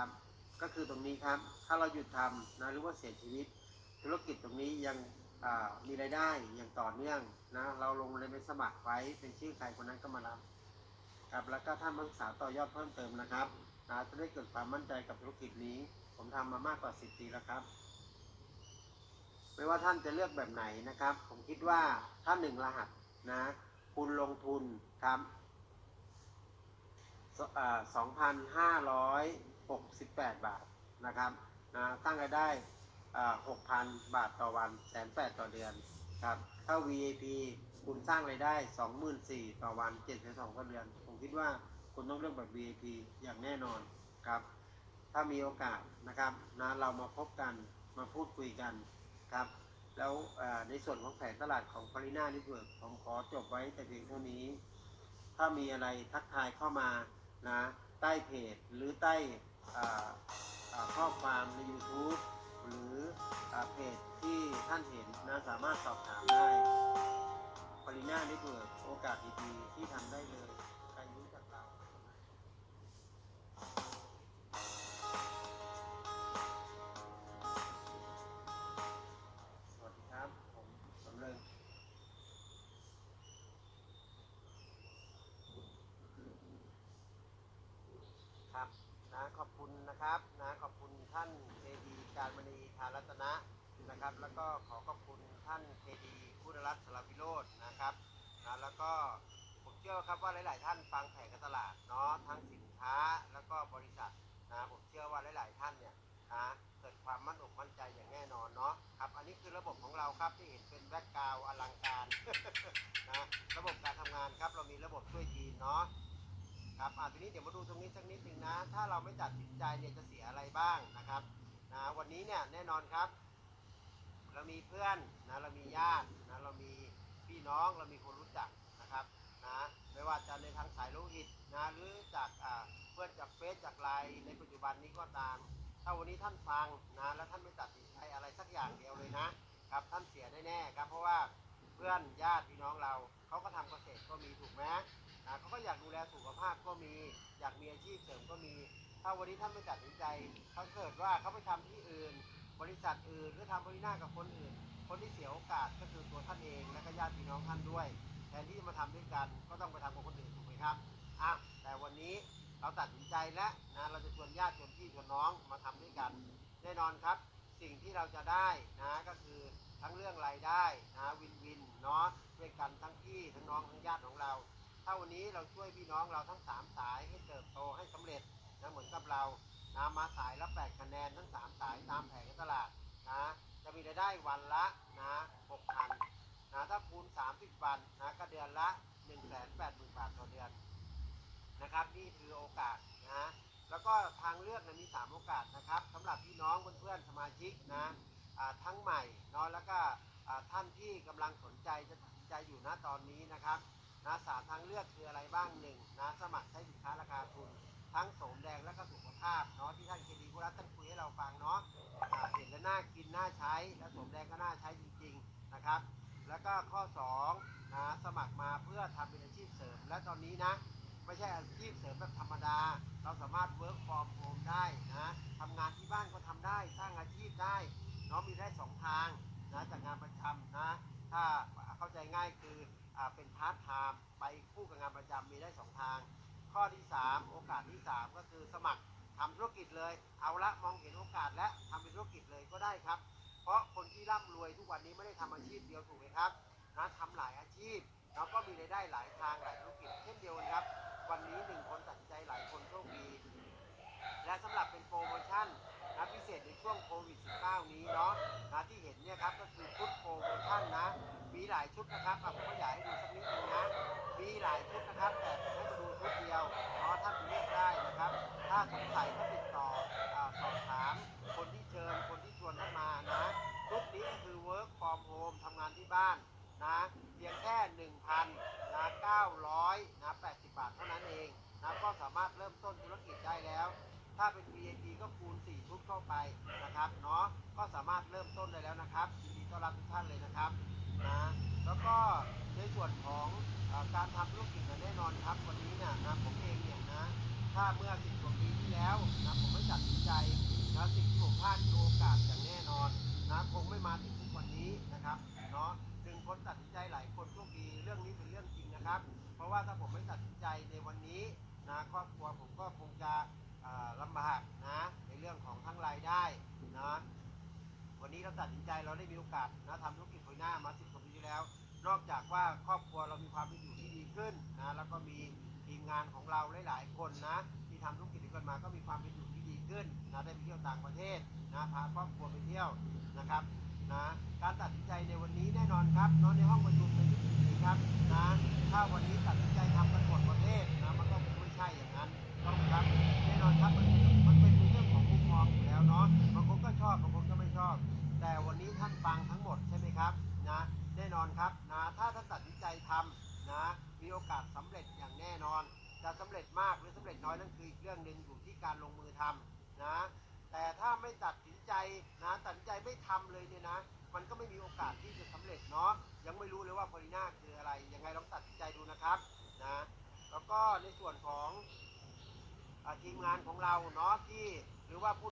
ครับก็คือตรงนี้ครับ ถ้าเราหยุดทำนะหรือว่าเสียชีวิต ธุรกิจตรงนี้ยังมีรายได้อย่างต่อเนื่องนะเราลงเลยไปสมัครไว้เป็นชื่อใครคนนั้นก็มารับครับแล้วก็ท่านมาศึกษาต่อยอดเพิ่มเติมนะครับนะจะได้เกิดความมั่นใจกับธุรกิจนี้ ผมทำมามากกว่า 10 ปีแล้วครับ ไม่ว่าท่านจะเลือกแบบไหนนะครับ ผมคิดว่าถ้าหนึ่งรหัสนะคุณลงทุนครับสองพันห้าร้อย หกสิบแปดบาทนะครับนะตั้งรายได้หกพันบาทต่อวันแสนแปดต่อเดือนครับถ้า VAP คุณสร้างรายได้สองหมื่นสี่ต่อวันเจ็ดแสนสองต่อเดือน ผมคิดว่าคุณต้องเลือกแบบ VAP อย่างแน่นอนครับ ถ้ามีโอกาสนะครับนะเรามาพบกันมาพูดคุยกันครับ แล้วในส่วนของแผนตลาดของฟาริน่านิเวิร์กผมขอจบไว้แต่เพียงเท่านี้ ถ้ามีอะไรทักทายเข้ามานะใต้เพจหรือใต้ ข้อความใน YouTube หรือเพจที่ท่านเห็นนะสามารถสอบถามได้ปริน่านิเวิดโอกาสดีๆที่ทำได้ นะครับนะขอบคุณท่านเคดีการมณีทารัตนะนะครับ แล้วก็ขอขอบคุณท่านเคดีคุณรัตน์สารพิโรจน์นะครับนะแล้วก็ผมเชื่อครับว่าหลาย ๆ ท่านฟังแผนการตลาดเนาะทั้งสินค้าแล้วก็บริษัทนะผมเชื่อว่าหลาย ๆ ท่านเนี่ยนะเกิดความมั่นอกมั่นใจอย่างแน่นอนเนาะครับอันนี้คือระบบของเราครับที่เห็นเป็นแบ็กกราวอลังการนะระบบการทำงานครับเรามีระบบช่วยทีมเนาะ ครับอะทีนี้เดี๋ยวมาดูตรงนี้สักนิดหนึ่งนะ ถ้าเราไม่ตัดสินใจเนี่ยจะเสียอะไรบ้างนะครับนะวันนี้เนี่ยแน่นอนครับ เรามีเพื่อนนะเรามีญาตินะเรามีพี่น้องเรามีคนรู้จักนะครับนะไม่ว่าจะในทางสายโลหิตนะหรือจากอ่าเพื่อนจากเฟซจากไลน์ในปัจจุบันนี้ก็ตาม ถ้าวันนี้ท่านฟังนะแล้วท่านไม่ตัดสินใจอะไรสักอย่างเดียวเลยนะครับท่านเสียแน่ๆครับเพราะว่าเพื่อนญาติพี่น้องเราเขาก็ทำเกษตรก็มีถูกไหม นะเขาก็อยากดูแลสุขภาพก็มี อยากมีอาชีพเสริมก็มี ถ้าวันนี้ท่านไม่ตัดสินใจถ้าเกิดว่าเขาไปทำที่อื่น บริษัทอื่นหรือทำบริหน้ากับคนอื่น คนที่เสียโอกาสก็คือตัวท่านเองและก็ญาติพี่น้องท่านด้วยแทนที่จะมาทำด้วยกันก็ต้องไปทำกับคนอื่นถูกไหมครับอะแต่วันนี้เราตัดสินใจแล้วนะเราจะชวนญาติชวนพี่ชวนน้องมาทำด้วยกันแน่นอนครับ สิ่งที่เราจะได้นะก็คือทั้งเรื่องรายได้นะวินวินเนาะด้วยกันทั้งพี่ทั้งน้องทั้งญาติของเรา ถ้าวันนี้เราช่วยพี่น้องเราทั้งสามสายให้เติบโตให้สำเร็จนะเหมือนกับเรานะมาสายละแปดคะแนนทั้งสามสายตามแผนตลาดนะจะมีรายได้วันละนะหกพันนะถ้าคูณ 30 วันนะก็เดือนละ1นึ่งแสนแปดหมื่นบาทต่อเดือนนะครับนี่คือโอกาสนะแล้วก็ทางเลือกนี่ยมี 3 โอกาสนะครับสำหรับพี่น้องเพื่อนๆสมาชิกนะทั้งใหม่เนาะแล้วก็ท่านที่กำลังสนใจจะตัดสินใจอยู่ณตอนนี้นะครับ นะสามทางเลือกคืออะไรบ้างหนึ่งนะสมัครใช้สินค้าราคาทุน ทั้งโสมแดงและก็สุขภาพเนาะที่ท่านเคดีผู้รัฐท่านคุยให้เราฟังเนาะเห็นแล้วน่ากินน่าใช้ และโสมแดงก็น่าใช้จริงๆนะครับ แล้วก็ข้อ2นะสมัครมาเพื่อทำเป็นอาชีพเสริม และตอนนี้นะ ไม่ใช่อาชีพเสริมแบบธรรมดา มีได้สองทาง ข้อที่3โอกาสที่3ก็คือสมัครทำธุรกิจเลย เอาละมองเห็นโอกาสและทำเป็นธุรกิจเลยก็ได้ครับ เพราะคนที่ร่ำรวยทุกวันนี้ไม่ได้ทำอาชีพเดียวถูกไหมครับนะทำหลายอาชีพแล้วก็มีรายได้หลายทางหลายธุรกิจเช่นเดียวกันครับ วันนี้หนึ่งคนตัดใจหลายคนโชคดีและสำหรับเป็นโปรโมชั่นนะพิเศษในช่วงโควิด -19 นี้เนาะนะที่เห็นเนี่ยครับก็คือชุดโปรโมชั่นนะ มีหลายชุดนะครับผมก็อยากให้ดูสักนิดนึงนะ มีหลายชุดนะครับ แต่ให้มาดูชุดเดียวเนาะท่านเลือกได้นะครับ ถ้าสงสัยก็ติด สามารถเริ่มต้นธุรกิจได้แล้ว ถ้าเป็น VAT ก็คูณ4ทุกเข้าไปนะครับเนาะก็สามารถเริ่มต้นได้แล้วนะครับยินดีต้อนรับทุกท่านเลยนะครับนะแล้วก็ในส่วนของอการทำธุรกิจแน่นอนครับวันนี้เนี่ยนะผมเองเนี่ยนะถ้าเมื่อสิบกว่าปีที่แล้วนะผมไม่ตัดสินใจแล้วสิ่งที่ผมพลาดโอกาสอย่างแน่นอนนะคงไม่มาถึงทุกวันนี้นะครับเนาะดึงคนตัดสินใจหลายคนทุกปีเรื่องนี้เป็นเรื่องจริงนะครับ เพราะว่าถ้าผมไม่ตัดสินใจในวันนี้ นะครอบครัวผมก็คงจะลำบากนะในเรื่องของทั้งรายได้นะวันนี้เราตัดสินใจเราได้มีโอกาสนะทำธุรกิจโหน้ามาสิบกว่าปีแล้ว นอกจากว่าครอบครัวเรามีความเป็นอยู่ที่ดีขึ้นนะแล้วก็มีทีมงานของเราหลาย ๆ คนนะที่ทำธุรกิจด้วยกันมาก็มีความเป็นอยู่ที่ดีขึ้นนะได้ไปเที่ยวต่างประเทศนะพาครอบครัวไปเที่ยวนะครับนะการตัดสินใจในวันนี้แน่นอนครับนอนในห้องประชุมในที่นี้ครับนะถ้าวันนี้ตัดสินใจทำ ท่านตัดสินใจทำนะ มีโอกาสสำเร็จอย่างแน่นอน จะสำเร็จมากหรือสำเร็จน้อยนั่นคืออีกเรื่องหนึ่งอยู่ที่การลงมือทำนะ แต่ถ้าไม่ตัดสินใจนะตัดสินใจไม่ทำเลยเนี่ยนะ มันก็ไม่มีโอกาสที่จะสำเร็จเนาะ ยังไม่รู้เลยว่าพอลิน่าคืออะไร ยังไงลองตัดสินใจดูนะครับนะ แล้วก็ในส่วนของอทีมงานของเราเนาะที่หรือว่าผู้